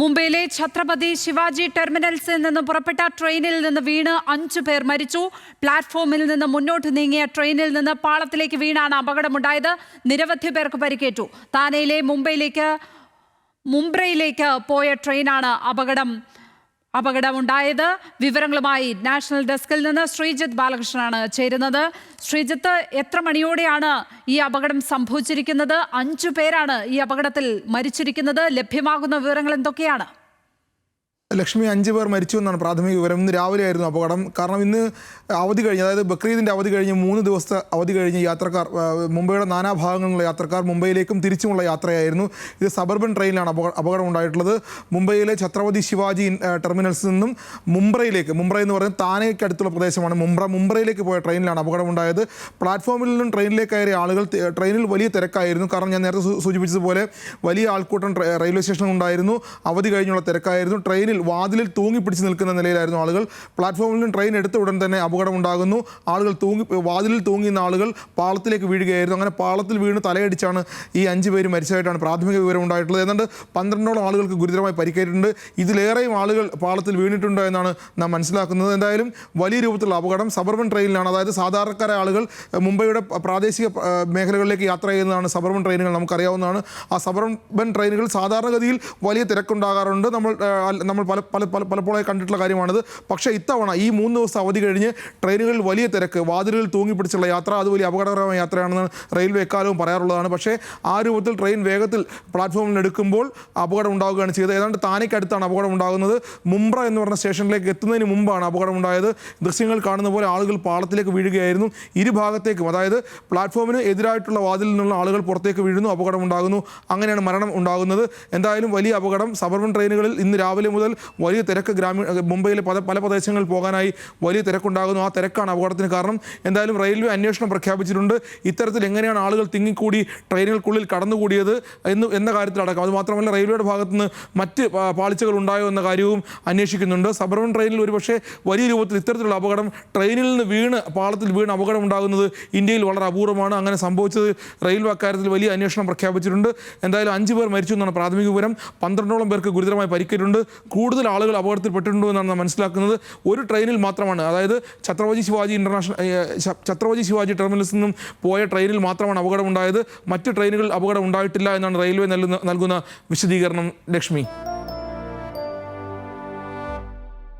മുംബൈയിലെ ഛത്രപതി ശിവാജി ടെർമിനൽസിൽ നിന്ന് പുറപ്പെട്ട ട്രെയിനിൽ നിന്ന് വീണ് അഞ്ചു പേർ മരിച്ചു. പ്ലാറ്റ്ഫോമിൽ നിന്ന് മുന്നോട്ട് നീങ്ങിയ ട്രെയിനിൽ നിന്ന് പാളത്തിലേക്ക് വീണാണ് അപകടമുണ്ടായത്. നിരവധി പേർക്ക് പരിക്കേറ്റു. താനെയിലെ മുംബൈയിലേക്ക് മുംബ്രയിലേക്ക് പോയ ട്രെയിനാണ് അപകടം. അപകടമുണ്ടായത് വിവരങ്ങളുമായി നാഷണൽ ഡെസ്കിൽ നിന്ന് ശ്രീജിത്ത് ബാലകൃഷ്ണനാണ് ചേരുന്നത്. ശ്രീജിത്ത് എത്ര മണിയോടെയാണ് ഈ അപകടം സംഭവിച്ചിരിക്കുന്നത്? അഞ്ചു പേരാണ് ഈ അപകടത്തിൽ മരിച്ചിരിക്കുന്നത്. ലഭ്യമാകുന്ന വിവരങ്ങൾ എന്തൊക്കെയാണ്? ലക്ഷ്മി അഞ്ച് പേർ മരിച്ചു എന്നാണ് പ്രാഥമിക വിവരം. ഇന്ന് രാവിലെ ആയിരുന്നു അപകടം. കാരണം ഇന്ന് അവധി കഴിഞ്ഞ് അതായത് ബക്രീദിന്റെ അവധി കഴിഞ്ഞ് മൂന്ന് ദിവസത്തെ അവധി കഴിഞ്ഞ് യാത്രക്കാർ മുംബൈയുടെ നാനാഭാഗങ്ങളിലുള്ള യാത്രക്കാർ മുംബൈയിലേക്കും തിരിച്ചുമുള്ള യാത്രയായിരുന്നു. ഇത് സബർബൻ ട്രെയിനിലാണ് അപകടം ഉണ്ടായിട്ടുള്ളത് മുംബൈയിലെ ഛത്രപതി ശിവാജി ടെർമിനൽസിൽ നിന്നും മുംബ്രയിലേക്ക് മുംബ്ര എന്ന് പറയുന്നത് താനേക്ക് അടുത്തുള്ള പ്രദേശമാണ്. മുംബ്ര മുംബ്രയിലേക്ക് പോയ ട്രെയിനിലാണ് അപകടം അപകടമുണ്ടായത്. പ്ലാറ്റ്ഫോമിൽ നിന്നും ട്രെയിനിലേക്ക് കയറിയ ആളുകൾ ട്രെയിനിൽ വലിയ തിരക്കായിരുന്നു. കാരണം ഞാൻ നേരത്തെ സൂചിപ്പിച്ചതുപോലെ വലിയ ആൾക്കൂട്ടം റെയിൽവേ സ്റ്റേഷനിൽ ഉണ്ടായിരുന്നു. അവധി കഴിഞ്ഞുള്ള തിരക്കായിരുന്നു. ട്രെയിനിൽ വാതിലിൽ തൂങ്ങി പിടിച്ച് നിൽക്കുന്ന നിലയിലായിരുന്നു ആളുകൾ. പ്ലാറ്റ്ഫോമിൽ നിന്ന് ട്രെയിൻ എടുത്ത ഉടൻ തന്നെ അപകടം ഉണ്ടാകുന്നു ആളുകൾ തൂങ്ങി വാതിലിൽ തൂങ്ങിയുന്ന ആളുകൾ പാളത്തിലേക്ക് വീഴുകയായിരുന്നു. അങ്ങനെ പാളത്തിൽ വീണ് തലയടിച്ചാണ് ഈ അഞ്ച് പേര് മരിച്ചതായിട്ടാണ് പ്രാഥമിക വിവരം ഉണ്ടായിട്ടുള്ളത് ഏതാണ്ട് പന്ത്രണ്ടോളം ആളുകൾക്ക് ഗുരുതരമായി പരിക്കേറ്റിട്ടുണ്ട്. ഇതിലേറെയും ആളുകൾ പാളത്തിൽ വീണിട്ടുണ്ട് എന്നാണ് നാം മനസ്സിലാക്കുന്നത്. എന്തായാലും വലിയ രൂപത്തിലുള്ള അപകടം സബർബൻ ട്രെയിനിലാണ്. അതായത് സാധാരണക്കാരായ ആളുകൾ മുംബൈയുടെ പ്രാദേശിക മേഖലകളിലേക്ക് യാത്ര ചെയ്യുന്നതാണ് സബർബൻ ട്രെയിനുകൾ നമുക്കറിയാവുന്നതാണ്. ആ സബർബൻ ട്രെയിനുകൾ സാധാരണഗതിയിൽ വലിയ തിരക്കുണ്ടാകാറുണ്ട്. നമ്മൾ നമ്മൾ പല പല പല പലപ്പോഴായി കണ്ടിട്ടുള്ള കാര്യമാണിത്. പക്ഷേ ഇത്തവണ ഈ മൂന്ന് ദിവസം അവധി കഴിഞ്ഞ് ട്രെയിനുകളിൽ വലിയ തിരക്ക് വാതിലുകൾ തൂങ്ങിപ്പിടിച്ചുള്ള യാത്ര അത് വലിയ അപകടകരമായ യാത്രയാണെന്ന് റെയിൽവേ എക്കാലവും പറയാറുള്ളതാണ്. പക്ഷേ ആ രൂപത്തിൽ ട്രെയിൻ വേഗത്തിൽ പ്ലാറ്റ്ഫോമിൽ എടുക്കുമ്പോൾ അപകടം ഉണ്ടാവുകയാണ് ചെയ്തത്. ഏതാണ്ട് താനയ്ക്കടുത്താണ് അപകടം ഉണ്ടാകുന്നത്. മുംബ്ര എന്ന് പറഞ്ഞ സ്റ്റേഷനിലേക്ക് എത്തുന്നതിന് മുമ്പാണ് അപകടം ഉണ്ടായത്. ദൃശ്യങ്ങൾ കാണുന്ന പോലെ ആളുകൾ പാളത്തിലേക്ക് വീഴുകയായിരുന്നു. ഇരുഭാഗത്തേക്കും അതായത് പ്ലാറ്റ്ഫോമിന് എതിരായിട്ടുള്ള വാതിലിൽ നിന്നുള്ള ആളുകൾ പുറത്തേക്ക് വീഴുന്നു അപകടം ഉണ്ടാകുന്നു. അങ്ങനെയാണ് മരണം ഉണ്ടാകുന്നത്. എന്തായാലും വലിയ അപകടം. സബർബൻ ട്രെയിനുകളിൽ ഇന്ന് രാവിലെ മുതൽ വലിയ തിരക്ക് ഗ്രാമീണ മുംബൈയിലെ പല പല പ്രദേശങ്ങളിൽ പോകാനായി വലിയ തിരക്കുണ്ടാകുന്നു. ആ തിരക്കാണ് അപകടത്തിന് കാരണം. എന്തായാലും റെയിൽവേ അന്വേഷണം പ്രഖ്യാപിച്ചിട്ടുണ്ട്. ഇത്തരത്തിൽ എങ്ങനെയാണ് ആളുകൾ തിങ്ങിക്കൂടി ട്രെയിനുകൾക്കുള്ളിൽ കടന്നുകൂടിയത് എന്ന് എന്ന കാര്യത്തിലടക്കം അത് മാത്രമല്ല റെയിൽവേയുടെ ഭാഗത്ത് നിന്ന് മറ്റ് പാളിച്ചകൾ ഉണ്ടായോ എന്ന കാര്യവും അന്വേഷിക്കുന്നുണ്ട്. സബർബൻ ട്രെയിനിൽ ഒരുപക്ഷെ വലിയ രൂപത്തിൽ ഇത്തരത്തിലുള്ള അപകടം ട്രെയിനിൽ നിന്ന് വീണ് പാളത്തിൽ വീണ് അപകടം ഉണ്ടാകുന്നത് ഇന്ത്യയിൽ വളരെ അപൂർവമാണ്. അങ്ങനെ സംഭവിച്ചത് റെയിൽവേ അക്കാര്യത്തിൽ വലിയ അന്വേഷണം പ്രഖ്യാപിച്ചിട്ടുണ്ട്. എന്തായാലും അഞ്ച് പേർ മരിച്ചു എന്നാണ് പ്രാഥമിക വിവരം. പന്ത്രണ്ടോളം പേർക്ക് ഗുരുതരമായി പരിക്കേറ്റുണ്ട് കൂടുതൽ ആളുകൾ അപകടത്തിൽപ്പെട്ടിട്ടുണ്ടോ എന്നാണ് മനസ്സിലാക്കുന്നത്. ഒരു ട്രെയിനിൽ മാത്രമാണ്. അതായത് ഛത്രപതി ശിവാജി ഇന്റർനാഷണൽ ഛത്രപതി ശിവാജി ടെർമിനൽസിൽ നിന്നും പോയ ട്രെയിനിൽ മാത്രമാണ് അപകടമുണ്ടായത്. മറ്റ് ട്രെയിനുകളിൽ അപകടം ഉണ്ടായിട്ടില്ല എന്നാണ് റെയിൽവേ നൽകുന്ന വിശദീകരണം ലക്ഷ്മി.